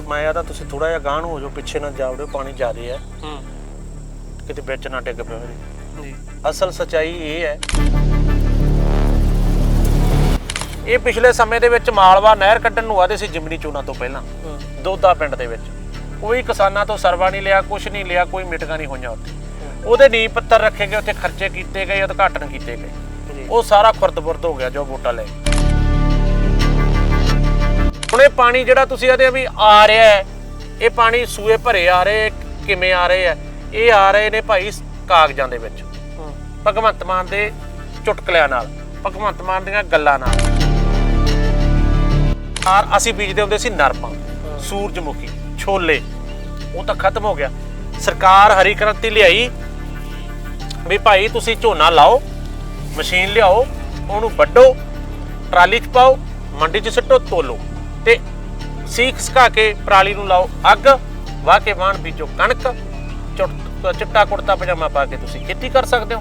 ਮੈਂ ਆਦਾ ਤੁਸੀਂ ਥੋੜਾ ਜਿਹਾ ਗਾਂਹ ਨੂੰ ਹੋ ਜਾਓ ਪਿੱਛੇ ਨਾ ਜਾਵੜੋ ਪਾਣੀ ਜ਼ਿਆਦਾ ਹੈ। ਹੂੰ। ਕਿਤੇ ਵਿੱਚ ਨਾ ਡਿੱਗ ਪਿਆ ਹੋਵੇ ਜੀ। ਅਸਲ ਸਚਾਈ ਇਹ ਹੈ। ਇਹ ਪਿਛਲੇ ਸਮੇਂ ਦੇ ਵਿੱਚ ਮਾਲਵਾ ਨਹਿਰ ਕੱਢਣ ਨੂੰ ਆਦੇ ਸੀ ਜਿਮਨੀ ਚੋਣਾਂ ਤੋਂ ਪਹਿਲਾਂ। ਹੂੰ। ਦੋਦਾ ਪਿੰਡ ਦੇ ਵਿੱਚ। ਕੋਈ ਕਿਸਾਨਾਂ ਤੋਂ ਸਰਵਾ ਨਹੀਂ ਲਿਆ ਕੁਝ ਨਹੀਂ ਲਿਆ ਕੋਈ ਮਿਟਗਾ ਨਹੀਂ ਹੋਈਆਂ ਉੱਥੇ। ਉਹਦੇ ਨੀਂਹ ਪੱਥਰ ਰੱਖੇ ਗਏ ਉੱਥੇ ਖਰਚੇ ਕੀਤੇ ਗਏ ਉਦਘਾਟਨ ਕੀਤੇ ਗਏ। ਜੀ। ਉਹ ਸਾਰਾ ਖੁਰਦ-ਬੁਰਦ ਹੋ ਗਿਆ ਜੋ ਵੋਟਾਂ ਲੈ ਕੇ। ਹੁਣ ਇਹ ਪਾਣੀ ਜਿਹੜਾ ਤੁਸੀਂ ਆਦੇ ਵੀ ਆ ਰਿਹਾ ਹੈ ਇਹ ਪਾਣੀ ਸੂਏ ਭਰੇ ਆ ਰਹੇ ਕਿਵੇਂ ਆ ਰਹੇ ਆ ਇਹ ਆ ਰਹੇ ਨੇ ਭਾਈ ਕਾਗਜ਼ਾਂ ਦੇ ਵਿੱਚ। ਹੂੰ। ਭਗਵੰਤ ਮਾਨ ਦੇ ਚੁਟਕਲਿਆਂ ਨਾਲ ਭਗਵੰਤ ਮਾਨ ਦੀਆਂ ਗੱਲਾਂ ਨਾਲ। ਆਰ ਅਸੀਂ ਬੀਜਦੇ ਹੁੰਦੇ ਸੀ ਨਰਮਾ ਸੂਰਜਮੁਖੀ ਛੋਲੇ। ਉਹ ਤਾਂ ਖਤਮ ਹੋ ਗਿਆ। ਸਰਕਾਰ ਹਰੀ ਕ੍ਰਾਂਤੀ ਲਿਆਈ ਵੀ ਭਾਈ ਤੁਸੀਂ ਝੋਨਾ ਲਾਓ ਮਸ਼ੀਨ ਲਿਆਓ ਉਹਨੂੰ ਵੱਢੋ ਟਰਾਲੀ 'ਚ ਪਾਓ ਮੰਡੀ 'ਚ ਸਿੱਟੋ ਤੋਲੋ। ਤੇ ਸੀਖ ਸਕਾ ਕੇ ਪਰਾਲੀ ਨੂੰ ਲਾਓ। ਅੱਗ ਵਾਹ ਕੇ ਵਾਣ ਬੀਜੋ ਕਣਕ, ਚੁੱਟ- ਚਿੱਟਾ ਕੁੜਤਾ ਪਜਾਮਾ ਪਾ ਕੇ ਤੁਸੀਂ ਖੇਤੀ ਕਰ ਸਕਦੇ ਹੋ।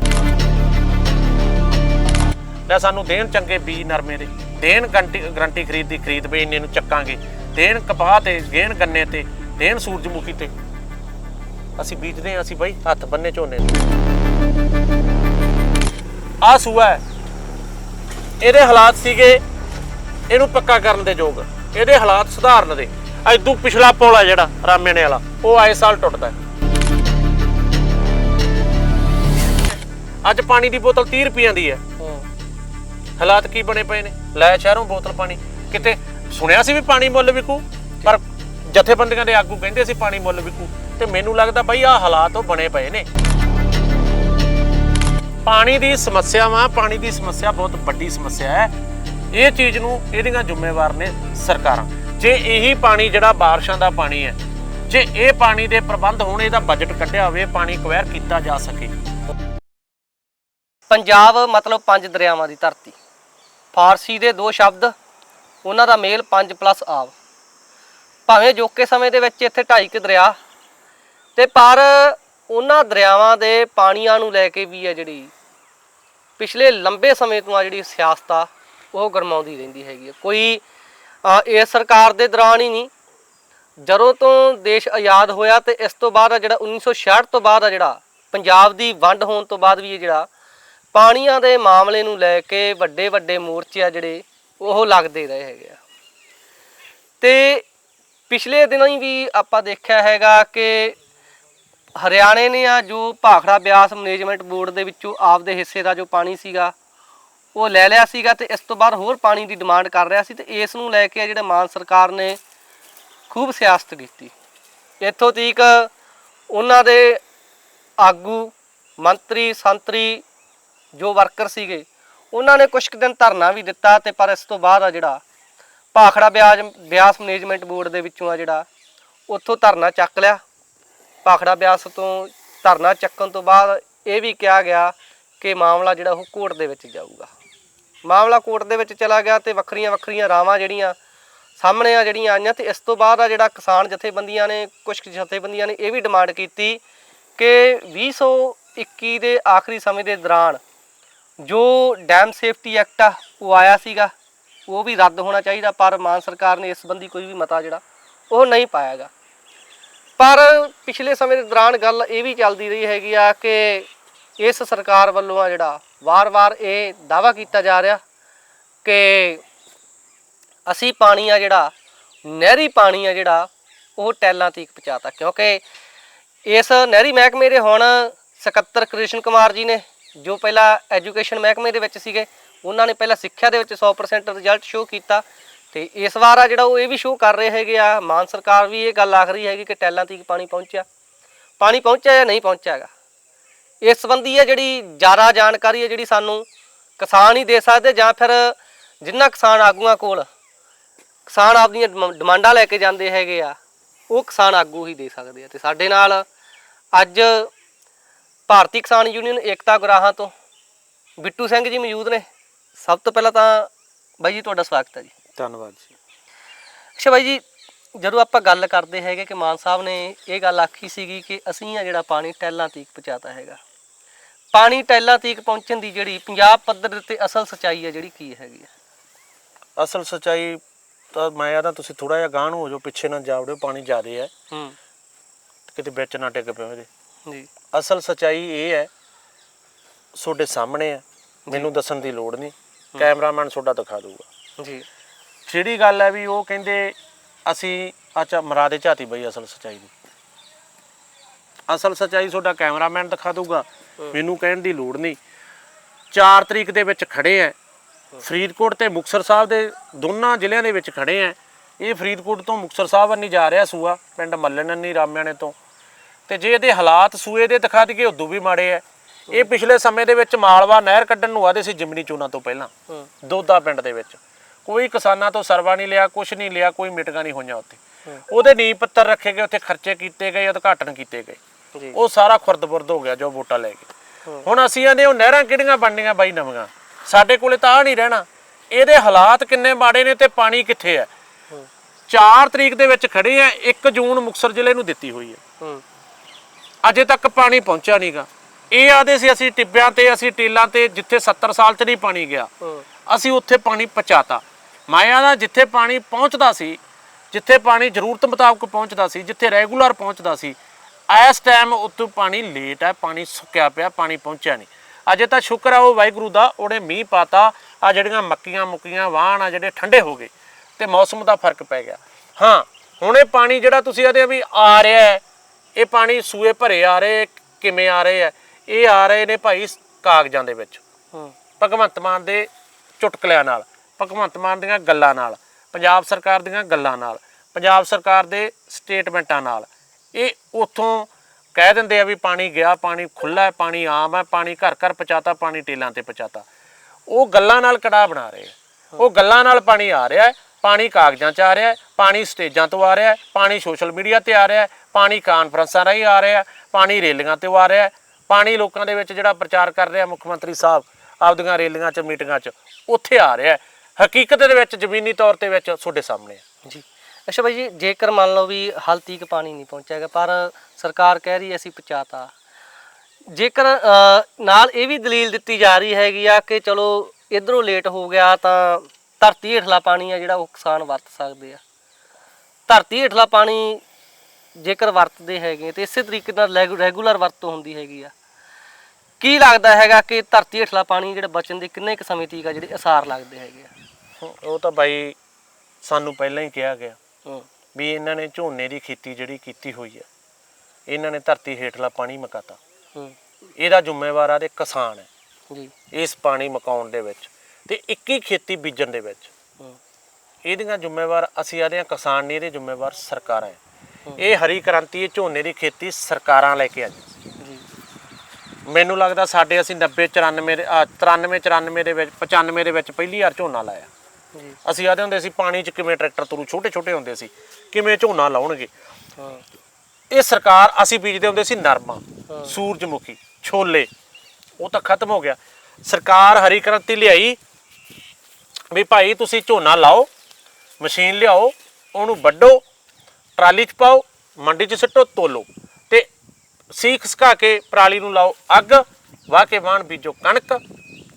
ਲੈ ਸਾਨੂੰ ਦੇਣ ਚੰਗੇ ਬੀਜ ਨਰਮੇ ਦੇ। ਦੇਣ ਗਰੰਟੀ ਖਰੀਦ ਦੀ ਖਰੀਦ ਵੀ ਇੰਨੇ ਨੂੰ ਚੱਕਾਂਗੇ। ਦੇਣ ਕਪਾਹ ਤੇ, ਦੇਣ ਗੰਨੇ ਤੇ, ਦੇਣ ਸੂਰਜਮੁਖੀ ਤੇ। ਅਸੀਂ ਬੀਜਦੇ ਹਾਂ, ਅਸੀਂ ਬਾਈ ਹੱਥ ਬੰਨੇ ਝੋਨੇ ਨੂੰ। ਆ ਸੂਆ ਇਹਦੇ ਹਾਲਾਤ ਸੀਗੇ, ਇਹਨੂੰ ਪੱਕਾ ਕਰਨ ਦੇ ਯੋਗ। ਇਹਦੇ ਹਾਲਾਤ ਸੁਧਾਰਨ ਦੇ। ਐਦੂ ਪਿਛਲਾ ਪੁਲ ਹੈ ਜਿਹੜਾ ਰਾਮੇਣੇ ਵਾਲਾ। ਉਹ ਆਏ ਸਾਲ ਟੁੱਟਦਾ। ਅੱਜ ਪਾਣੀ ਦੀ ਬੋਤਲ 30 ਰੁਪਈਆਂ ਦੀ ਹੈ। ਹਾਲਾਤ ਕੀ ਬਣੇ ਪਏ ਨੇ? ਲੈ ਸ਼ਹਿਰੋਂ ਬੋਤਲ ਪਾਣੀ। ਕਿਤੇ ਸੁਣਿਆ ਸੀ ਵੀ ਪਾਣੀ ਮੁੱਲ ਵਿਕੂ? ਪਰ ਜਥੇਬੰਦੀਆਂ ਦੇ ਆਗੂ ਕਹਿੰਦੇ ਸੀ ਪਾਣੀ ਮੁੱਲ ਵਿਕੂ। ਤੇ ਮੈਨੂੰ ਲੱਗਦਾ ਬਈ ਆਹ ਹਾਲਾਤ ਉਹ ਬਣੇ ਪਏ ਨੇ। ਪਾਣੀ ਦੀ ਸਮੱਸਿਆ ਵਾ ਪਾਣੀ ਦੀ ਸਮੱਸਿਆ ਬਹੁਤ ਵੱਡੀ ਸਮੱਸਿਆ ਹੈ। ਇਹ ਚੀਜ਼ ਨੂੰ ਇਹਦੀਆਂ ਜ਼ਿੰਮੇਵਾਰ ਨੇ ਸਰਕਾਰਾਂ। ਜੇ ਇਹੀ ਪਾਣੀ ਜਿਹੜਾ ਬਾਰਿਸ਼ਾਂ ਦਾ ਪਾਣੀ ਹੈ, ਜੇ ਇਹ ਪਾਣੀ ਦੇ ਪ੍ਰਬੰਧ ਹੋਣ, ਇਹਦਾ ਬਜਟ ਕੱਢਿਆ ਹੋਵੇ, ਪਾਣੀ ਕੁਐਰ ਕੀਤਾ ਜਾ ਸਕੇ। ਪੰਜਾਬ ਮਤਲਬ ਪੰਜ ਦਰਿਆਵਾਂ ਦੀ ਧਰਤੀ। ਫਾਰਸੀ ਦੇ ਦੋ ਸ਼ਬਦ, ਉਹਨਾਂ ਦਾ ਮੇਲ ਪੰਜ ਪਲੱਸ ਆਵ। ਭਾਵੇਂ ਜੋਕੇ ਸਮੇਂ ਦੇ ਵਿੱਚ ਇੱਥੇ ਢਾਈ ਕੁ ਦਰਿਆ, ਤੇ ਪਰ ਉਹਨਾਂ ਦਰਿਆਵਾਂ ਦੇ ਪਾਣੀਆਂ ਨੂੰ ਲੈ ਕੇ ਵੀ ਹੈ ਜਿਹੜੀ ਪਿਛਲੇ ਲੰਬੇ ਸਮੇਂ ਤੋਂ ਆ ਜਿਹੜੀ ਸਿਆਸਤ ਆ ਉਹ ਗਰਮਾਉਂਦੀ ਰਹਿੰਦੀ ਹੈਗੀ ਹੈ ਕੋਈ ਅ, ਇਸ ਸਰਕਾਰ ਦੇ ਦੌਰਾਨ ਹੀ ਨਹੀਂ। ਜਦੋਂ ਤੋਂ ਦੇਸ਼ ਆਜ਼ਾਦ ਹੋਇਆ ਤੇ ਇਸ ਤੋਂ ਬਾਅਦ ਆ ਜਿਹੜਾ 1966 ਤੋਂ ਬਾਅਦ ਆ ਜਿਹੜਾ ਪੰਜਾਬ ਦੀ ਵੰਡ ਹੋਣ ਤੋਂ ਬਾਅਦ ਵੀ ਇਹ ਜਿਹੜਾ ਪਾਣੀਆਂ ਦੇ ਮਾਮਲੇ ਨੂੰ ਲੈ ਕੇ ਵੱਡੇ ਵੱਡੇ ਮੋਰਚੇ ਆ ਜਿਹੜੇ ਉਹ ਲੱਗਦੇ ਰਹੇ ਹੈਗੇ ਆ। ਤੇ ਪਿਛਲੇ ਦਿਨਾਂ ਹੀ ਵੀ ਆਪਾਂ ਦੇਖਿਆ ਹੈਗਾ ਕਿ ਹਰਿਆਣੇ ਨੇ ਆ ਜੋ ਭਾਖੜਾ ਬਿਆਸ ਮੈਨੇਜਮੈਂਟ ਬੋਰਡ ਦੇ ਵਿੱਚੋਂ ਆਪਦੇ ਹਿੱਸੇ ਦਾ ਜੋ ਪਾਣੀ ਸੀਗਾ ਉਹ ਲੈ ਲਿਆ ਸੀਗਾ ਤੇ ਇਸ ਤੋਂ ਬਾਅਦ ਹੋਰ ਪਾਣੀ ਦੀ ਡਿਮਾਂਡ ਕਰ ਰਿਹਾ ਸੀ ਤੇ ਇਸ ਨੂੰ ਲੈ ਕੇ ਜਿਹੜਾ ਮਾਨ ਸਰਕਾਰ ਨੇ ਖੂਬ ਸਿਆਸਤ ਕੀਤੀ। ਇੱਥੋਂ ਤੀਕ ਉਹਨਾਂ ਦੇ ਆਗੂ, ਮੰਤਰੀ, ਸੰਤਰੀ ਜੋ ਵਰਕਰ ਸੀਗੇ, ਉਹਨਾਂ ਨੇ ਕੁਝ ਕੁ ਦਿਨ ਧਰਨਾ ਵੀ ਦਿੱਤਾ ਤੇ ਪਰ ਇਸ ਤੋਂ ਬਾਅਦ ਆ ਜਿਹੜਾ ਭਾਖੜਾ ਬਿਆਜ ਬਿਆਸ ਮੈਨੇਜਮੈਂਟ ਬੋਰਡ ਦੇ ਵਿੱਚੋਂ ਆ ਜਿਹੜਾ, ਉੱਥੋਂ ਧਰਨਾ ਚੱਕ ਲਿਆ। ਭਾਖੜਾ ਬਿਆਸ ਤੋਂ ਧਰਨਾ ਚੱਕਣ ਤੋਂ ਬਾਅਦ ਇਹ ਵੀ ਕਿਹਾ ਗਿਆ ਕਿ ਮਾਮਲਾ ਜਿਹੜਾ ਉਹ ਕੋਰਟ ਦੇ ਵਿੱਚ ਜਾਊਗਾ। ਮਾਮਲਾ ਕੋਰਟ ਦੇ ਵਿੱਚ ਚਲਾ ਗਿਆ ਤੇ ਵੱਖਰੀਆਂ ਵੱਖਰੀਆਂ ਰਾਵਾਂ ਜਿਹੜੀਆਂ ਸਾਹਮਣੇ ਆ ਜਿਹੜੀਆਂ ਆਈਆਂ ਤੇ ਇਸ ਤੋਂ ਬਾਅਦ ਆ ਜਿਹੜਾ ਕਿਸਾਨ ਜਥੇਬੰਦੀਆਂ ਨੇ ਕੁਝ ਕੁ ਜਥੇਬੰਦੀਆਂ ਨੇ ਇਹ ਵੀ ਡਿਮਾਂਡ ਕੀਤੀ ਕਿ 2021 ਦੇ ਆਖਰੀ ਸਮੇਂ ਦੇ ਦੌਰਾਨ ਜੋ ਡੈਮ ਸੇਫਟੀ ਐਕਟ ਆ, ਉਹ ਆਇਆ ਸੀਗਾ, ਉਹ ਵੀ ਰੱਦ ਹੋਣਾ ਚਾਹੀਦਾ, ਪਰ ਮਾਨ ਸਰਕਾਰ ਨੇ ਇਸ ਸੰਬੰਧੀ ਕੋਈ ਵੀ ਮਤਾ ਜਿਹੜਾ, ਉਹ ਨਹੀਂ ਪਾਇਆਗਾ ਪਰ ਪਿਛਲੇ ਸਮੇਂ ਦੇ ਦੌਰਾਨ ਗੱਲ ਇਹ ਵੀ ਚੱਲਦੀ ਰਹੀ ਹੈਗੀ ਆ ਕਿ ਇਸ ਸਰਕਾਰ ਵੱਲੋਂ ਆ ਜਿਹੜਾ ਵਾਰ-ਵਾਰ ਇਹ ਦਾਵਾ ਕੀਤਾ ਜਾ ਰਿਹਾ ਕਿ ਅਸੀਂ ਪਾਣੀ ਆ ਜਿਹੜਾ, ਨਹਿਰੀ ਪਾਣੀ ਆ ਜਿਹੜਾ, ਉਹ ਟੈਲਾਂ ਤੀਕ ਪਹੁੰਚਾਤਾ ਕਿਉਂਕਿ ਇਸ ਨਹਿਰੀ ਮਹਿਕਮੇ ਦੇ ਹੁਣ ਸਕੱਤਰ ਕ੍ਰਿਸ਼ਨ ਕੁਮਾਰ ਜੀ ਨੇ, ਜੋ ਪਹਿਲਾਂ ਐਜੂਕੇਸ਼ਨ ਮਹਿਕਮੇ ਦੇ ਵਿੱਚ ਸੀਗੇ, ਉਹਨਾਂ ਨੇ ਪਹਿਲਾਂ ਸਿੱਖਿਆ ਦੇ ਵਿੱਚ 100% ਰਿਜ਼ਲਟ ਸ਼ੋਅ ਕੀਤਾ ਤੇ ਇਸ ਵਾਰ ਆ ਜਿਹੜਾ ਉਹ ਇਹ ਵੀ ਸ਼ੋਅ ਕਰ ਰਹੇ ਹੈਗੇ ਆ, ਮਾਨ ਸਰਕਾਰ ਵੀ ਇਹ ਗੱਲ ਆਖ ਰਹੀ ਹੈਗੀ ਕਿ ਟੈਲਾਂ ਤੀਕ ਪਾਣੀ ਪਹੁੰਚਿਆ। ਪਾਣੀ ਪਹੁੰਚਿਆ ਜਾਂ ਨਹੀਂ ਪਹੁੰਚਿਆ ਹੈਗਾ? ਇਸ ਸੰਬੰਧੀ ਹੈ ਜਿਹੜੀ ਜ਼ਿਆਦਾ ਜਾਣਕਾਰੀ ਹੈ ਜਿਹੜੀ ਸਾਨੂੰ ਕਿਸਾਨ ਹੀ ਦੇ ਸਕਦੇ ਜਾਂ ਫਿਰ ਜਿੰਨਾ ਕਿਸਾਨ ਆਗੂਆਂ ਕੋਲ ਕਿਸਾਨ ਆਪਦੀਆਂ ਡਿਮ- ਡਿਮਾਂਡਾਂ ਲੈ ਕੇ ਜਾਂਦੇ ਹੈਗੇ ਆ ਉਹ ਕਿਸਾਨ ਆਗੂ ਹੀ ਦੇ ਸਕਦੇ ਆ। ਤੇ ਸਾਡੇ ਨਾਲ ਅੱਜ ਭਾਰਤੀ ਕਿਸਾਨ ਯੂਨੀਅਨ ਏਕਤਾ ਗੁਰਾਹਾਂ ਤੋਂ ਬਿੱਟੂ ਸਿੰਘ ਜੀ ਮੌਜੂਦ ਨੇ। ਸਭ ਤੋਂ ਪਹਿਲਾਂ ਤਾਂ ਬਾਈ ਜੀ ਤੁਹਾਡਾ ਸਵਾਗਤ ਹੈ ਜੀ। ਧੰਨਵਾਦ ਜੀ। ਅੱਛਾ ਬਾਈ ਜੀ ਜਦੋਂ ਆਪਾਂ ਗੱਲ ਕਰਦੇ ਹੈਗੇ ਕਿ ਮਾਨ ਸਾਹਿਬ ਨੇ ਇਹ ਗੱਲ ਆਖੀ ਸੀਗੀ ਕਿ ਅਸੀਂ ਆ ਜਿਹੜਾ ਪਾਣੀ ਟੈਲਾਂ ਤੀਕ ਪਹੁੰਚਾਤਾ ਹੈਗਾ ਪਾਣੀ ਟੈਲਾਂ ਤੀਕ ਪਹੁੰਚਣ ਦੀ ਜਿਹੜੀ ਪੰਜਾਬ ਪੱਧਰ ਤੇ ਅਸਲ ਸਚਾਈ ਹੈ ਜਿਹੜੀ ਕੀ ਹੈਗੀ ਹੈ? ਅਸਲ ਸਚਾਈ ਤਾਂ ਮੈਂ ਆਦਾ ਤੁਸੀਂ ਥੋੜਾ ਜਿਹਾ ਗਾਂਹ ਨੂੰ ਹੋ ਜਾਓ ਪਿੱਛੇ ਨਾ ਜਾਵੜਿਓ ਪਾਣੀ ਜ਼ਿਆਦੇ ਹੈ। ਹੂੰ। ਕਿਤੇ ਵਿੱਚ ਨਾ ਡਿੱਗ ਪਿਓ ਇਹਦੇ। ਜੀ। ਅਸਲ ਸਚਾਈ ਇਹ ਹੈ ਤੁਹਾਡੇ ਸਾਹਮਣੇ ਹੈ ਮੈਨੂੰ ਦੱਸਣ ਦੀ ਲੋੜ ਨਹੀਂ ਕੈਮਰਾਮੈਨ ਤੁਹਾਡਾ ਦਿਖਾ ਦੂਗਾ ਜੀ। ਜਿਹੜੀ ਗੱਲ ਹੈ ਵੀ ਉਹ ਕਹਿੰਦੇ ਅਸੀਂ ਅੱਛਾ ਮਰਾਦੇ ਝਾਤੀ ਬਈ ਅਸਲ ਸਚਾਈ ਦੀ। ਅਸਲ ਸਚਾਈ ਤੁਹਾਡਾ ਕੈਮਰਾਮੈਨ ਦਿਖਾ ਦੂਗਾ ਮੈਨੂੰ ਕਹਿਣ ਦੀ ਲੋੜ ਨਹੀਂ। 4 ਤਰੀਕ ਦੇ ਵਿੱਚ ਖੜੇ ਆ ਫਰੀਦਕੋਟ ਤੇ ਮੁਕਤਸਰ ਸਾਹਿਬ ਦੇ ਦੋਨਾਂ ਜ਼ਿਲ੍ਹਿਆਂ ਦੇ ਵਿੱਚ ਖੜੇ ਆ ਇਹ ਫਰੀਦਕੋਟ ਤੋਂ ਮੁਕਤਸਰ ਸਾਹਿਬ ਨਹੀਂ ਜਾ ਰਿਹਾ ਸੂਆ ਪਿੰਡ ਮੱਲਣਨੀ ਰਾਮਿਆਣੇ ਤੋਂ। ਤੇ ਜੇ ਇਹਦੇ ਹਾਲਾਤ ਸੂਏ ਦੇ ਦਿਖਾ ਦਈਏ ਉਦੋਂ ਵੀ ਮਾੜੇ ਆ ਇਹ ਪਿਛਲੇ ਸਮੇਂ ਦੇ ਵਿੱਚ ਮਾਲਵਾ ਨਹਿਰ ਕੱਢਣ ਨੂੰ ਆਦੇ ਸੀ ਜਿਮਨੀ ਚੋਣਾਂ ਤੋਂ ਪਹਿਲਾਂ ਦੋਦਾ ਪਿੰਡ ਦੇ ਵਿੱਚ। ਕੋਈ ਕਿਸਾਨਾਂ ਤੋਂ ਸਰਵਾ ਨਹੀਂ ਲਿਆ ਕੁਝ ਨਹੀਂ ਲਿਆ ਕੋਈ ਮਿਟਗਾ ਨਹੀਂ ਹੋਈਆਂ ਉੱਥੇ। ਉਹਦੇ ਨੀਂਹ ਪੱਤਰ ਰੱਖੇ ਗਏ ਉੱਥੇ ਖਰਚੇ ਕੀਤੇ ਗਏ ਉਦਘਾਟਨ ਕੀਤੇ ਗਏ। ਉਹ ਸਾਰਾ ਖੁਰਦ-ਬੁਰਦ ਹੋ ਗਿਆ ਜੋ ਵੋਟਾਂ ਲੈ ਕੇ। ਹੁਣ ਅਸੀਂ ਆਂਦੇ ਉਹ ਨਹਿਰਾਂ ਕਿਹੜੀਆਂ ਬਣਨੀਆਂ ਬਾਈ ਨਵੀਆਂ? ਸਾਡੇ ਕੋਲੇ ਤਾਂ ਆ ਨਹੀਂ ਰਹਿਣਾ। ਇਹਦੇ ਹਾਲਾਤ ਕਿੰਨੇ ਮਾੜੇ ਨੇ ਤੇ ਪਾਣੀ ਕਿੱਥੇ ਹੈ? 4 ਤਰੀਕ ਦੇ ਵਿੱਚ ਖੜੇ ਆ 1 ਜੂਨ ਮੁਕਤਸਰ ਜ਼ਿਲ੍ਹੇ ਨੂੰ ਦਿੱਤੀ ਹੋਈ ਹੈ। ਅਜੇ ਤੱਕ ਪਾਣੀ ਪਹੁੰਚਿਆ ਨਹੀਂਗਾ ਇਹ ਆਦੇ ਸੀ ਅਸੀਂ ਟਿੱਬਿਆਂ ਤੇ ਅਸੀਂ ਟੇਲਾਂ ਤੇ ਜਿੱਥੇ 70 ਸਾਲ ਚ ਨਹੀਂ ਪਾਣੀ ਗਿਆ। ਅਸੀਂ ਉੱਥੇ ਪਾਣੀ ਪਹੁੰਚਾਤਾ। ਮਾਇਆ ਦਾ ਜਿੱਥੇ ਪਾਣੀ ਪਹੁੰਚਦਾ ਸੀ ਜਿੱਥੇ ਪਾਣੀ ਜ਼ਰੂਰਤ ਮੁਤਾਬਕ ਪਹੁੰਚਦਾ ਸੀ ਜਿੱਥੇ ਰੈਗੂਲਰ ਪਹੁੰਚਦਾ ਸੀ ਇਸ ਟਾਈਮ ਉੱਤੋਂ ਪਾਣੀ ਲੇਟ ਹੈ ਪਾਣੀ ਸੁੱਕਿਆ ਪਿਆ ਪਾਣੀ ਪਹੁੰਚਿਆ ਨਹੀਂ। ਅਜੇ ਤਾਂ ਸ਼ੁਕਰ ਆ ਉਹ ਵਾਹਿਗੁਰੂ ਦਾ ਉਹਨੇ ਮੀਂਹ ਪਾਤਾ ਆ ਜਿਹੜੀਆਂ ਮੱਕੀਆਂ ਮੁੱਕੀਆਂ ਵਾਹਣ ਆ ਜਿਹੜੇ ਠੰਡੇ ਹੋ ਗਏ ਤੇ ਮੌਸਮ ਦਾ ਫ਼ਰਕ ਪੈ ਗਿਆ। ਹਾਂ ਹੁਣ ਇਹ ਪਾਣੀ ਜਿਹੜਾ ਤੁਸੀਂ ਆਦੇ ਵੀ ਆ ਰਿਹਾ ਹੈ ਇਹ ਪਾਣੀ ਸੂਏ ਭਰੇ ਆ ਰਹੇ ਕਿਵੇਂ ਆ ਰਹੇ ਆ ਇਹ ਆ ਰਹੇ ਨੇ ਭਾਈ ਕਾਗਜ਼ਾਂ ਦੇ ਵਿੱਚ। ਹੂੰ। ਭਗਵੰਤ ਮਾਨ ਦੇ ਚੁਟਕਲਿਆਂ ਨਾਲ ਭਗਵੰਤ ਮਾਨ ਦੀਆਂ ਗੱਲਾਂ ਨਾਲ ਪੰਜਾਬ ਸਰਕਾਰ ਦੀਆਂ ਗੱਲਾਂ ਨਾਲ ਪੰਜਾਬ ਸਰਕਾਰ ਦੇ ਸਟੇਟਮੈਂਟਾਂ ਨਾਲ ਇਹ ਉਥੋਂ ਕਹਿ ਦਿੰਦੇ ਆ ਵੀ ਪਾਣੀ ਗਿਆ, ਪਾਣੀ ਖੁੱਲਾ ਹੈ, ਪਾਣੀ ਆਮ ਹੈ, ਪਾਣੀ ਘਰ ਘਰ ਪਹੁੰਚਾਤਾ, ਪਾਣੀ ਟੇਲਾਂ ਤੇ ਪਹੁੰਚਾਤਾ। ਉਹ ਗੱਲਾਂ ਨਾਲ ਕੜਾ ਬਣਾ ਰਹੇ ਉਹ ਗੱਲਾਂ ਨਾਲ ਪਾਣੀ ਆ ਰਿਹਾ ਹੈ, ਪਾਣੀ ਕਾਗਜ਼ਾਂ 'ਚ ਆ ਰਿਹਾ ਹੈ, ਪਾਣੀ ਸਟੇਜਾਂ ਤੋਂ ਆ ਰਿਹਾ ਹੈ, ਪਾਣੀ ਸੋਸ਼ਲ ਮੀਡੀਆ ਤੇ ਆ ਰਿਹਾ ਹੈ, ਪਾਣੀ ਕਾਨਫਰੰਸਾਂ ਰਾਹੀਂ ਆ ਰਿਹਾ ਹੈ, ਪਾਣੀ ਰੈਲੀਆਂ ਤੇ ਆ ਰਿਹਾ ਹੈ। ਪਾਣੀ ਲੋਕਾਂ ਦੇ ਵਿੱਚ ਜਿਹੜਾ ਪ੍ਰਚਾਰ ਕਰ ਰਿਹਾ ਮੁੱਖ ਮੰਤਰੀ ਸਾਹਿਬ, ਆਪਦੀਆਂ ਰੈਲੀਆਂ 'ਚ, ਮੀਟਿੰਗਾਂ 'ਚ, ਉੱਥੇ ਆ ਰਿਹਾ ਹੈ। ਹਕੀਕਤ ਦੇ ਵਿੱਚ ਜ਼ਮੀਨੀ ਤੌਰ ਤੇ ਵਿੱਚ ਤੁਹਾਡੇ ਸਾਹਮਣੇ ਹੈ ਜੀ। ਅੱਛਾ ਬਾਈ ਜੀ, ਜੇਕਰ ਮੰਨ ਲਓ ਵੀ ਹਾਲ ਤੀਕ ਪਾਣੀ ਨਹੀਂ ਪਹੁੰਚਿਆਗਾ ਪਰ ਸਰਕਾਰ ਕਹਿ ਰਹੀ ਹੈ ਅਸੀਂ ਪਹੁੰਚਾਤਾ। ਜੇਕਰ ਨਾਲ ਇਹ ਵੀ ਦਲੀਲ ਦਿੱਤੀ ਜਾ ਰਹੀ ਹੈਗੀ ਆ ਕਿ ਚਲੋ ਇਧਰੋਂ ਲੇਟ ਹੋ ਗਿਆ ਤਾਂ ਧਰਤੀ ਹੇਠਲਾ ਪਾਣੀ ਆ ਜਿਹੜਾ ਉਹ ਕਿਸਾਨ ਵਰਤ ਸਕਦੇ ਆ। ਧਰਤੀ ਹੇਠਲਾ ਪਾਣੀ ਜੇਕਰ ਵਰਤਦੇ ਹੈਗੇ ਤੇ ਇਸੇ ਤਰੀਕੇ ਨਾਲ ਰੈਗੂਲਰ ਵਰਤੋਂ ਹੁੰਦੀ ਹੈਗੀ ਆ। ਕੀ ਲੱਗਦਾ ਹੈਗਾ ਕਿ ਧਰਤੀ ਹੇਠਲਾ ਪਾਣੀ ਜਿਹੜਾ ਬਚਣ ਦੇ ਕਿੰਨੇ ਕੁ ਸਮੇਂ ਤੀਕ ਆ ਜਿਹੜੇ ਅਸਾਰ ਲੱਗਦੇ ਹੈਗੇ ਆ? ਉਹ ਤਾਂ ਬਾਈ ਸਾਨੂੰ ਪਹਿਲਾਂ ਹੀ ਕਿਹਾ ਗਿਆ। ਵੀ ਇਹਨਾਂ ਨੇ ਝੋਨੇ ਦੀ ਖੇਤੀ ਜਿਹੜੀ ਕੀਤੀ ਹੋਈ ਹੈ ਇਹਨਾਂ ਨੇ ਧਰਤੀ ਹੇਠਲਾ ਪਾਣੀ ਮਕਾਤਾ। ਇਹਦਾ ਜ਼ਿੰਮੇਵਾਰ ਆ ਤੇ ਕਿਸਾਨ ਹੈ। ਜੀ। ਇਸ ਪਾਣੀ ਮਕਾਉਣ ਦੇ ਵਿੱਚ ਤੇ ਇੱਕ ਹੀ ਖੇਤੀ ਬੀਜਣ ਦੇ ਵਿੱਚ। ਇਹਦੀਆਂ ਜ਼ਿੰਮੇਵਾਰ ਅਸੀਂ ਆਦੇ ਹਾਂ ਕਿਸਾਨ ਨਹੀਂ ਇਹਦੇ ਜ਼ਿੰਮੇਵਾਰ ਸਰਕਾਰਾਂ ਹੈ। ਇਹ ਹਰੀ ਕ੍ਰਾਂਤੀ ਇਹ ਝੋਨੇ ਦੀ ਖੇਤੀ ਸਰਕਾਰਾਂ ਲੈ ਕੇ ਆਈਆਂ ਜੀ। ਮੈਨੂੰ ਲੱਗਦਾ ਸਾਡੇ ਅਸੀਂ 90 94 ਦੇ ਆ, 93 94 ਦੇ ਵਿੱਚ 95 ਦੇ ਵਿੱਚ ਪਹਿਲੀ ਵਾਰ ਝੋਨਾ ਲਾਇਆ। ਅਸੀਂ ਆਦੇ ਹੁੰਦੇ ਸੀ ਪਾਣੀ 'ਚ ਕਿਵੇਂ ਟਰੈਕਟਰ ਤੁਰੂ ਛੋਟੇ ਛੋਟੇ ਹੁੰਦੇ ਸੀ ਕਿਵੇਂ ਝੋਨਾ ਲਾਉਣਗੇ। ਹਾਂ। ਇਹ ਸਰਕਾਰ ਅਸੀਂ ਬੀਜਦੇ ਹੁੰਦੇ ਸੀ ਨਰਮਾ ਸੂਰਜਮੁਖੀ ਛੋਲੇ ਉਹ ਤਾਂ ਖਤਮ ਹੋ ਗਿਆ। ਸਰਕਾਰ ਹਰੀ ਕ੍ਰਾਂਤੀ ਲਿਆਈ ਵੀ ਭਾਈ ਤੁਸੀਂ ਝੋਨਾ ਲਾਓ ਮਸ਼ੀਨ ਲਿਆਓ ਉਹਨੂੰ ਵੱਢੋ ਟਰਾਲੀ 'ਚ ਪਾਓ ਮੰਡੀ 'ਚ ਸਿੱਟੋ ਤੋਲੋ ਤੇ ਸੀਖ ਸਕਾ ਕੇ ਪਰਾਲੀ ਨੂੰ ਲਾਓ ਅੱਗ ਵਾਹ ਕੇ ਵਾਣ ਬੀਜੋ ਕਣਕ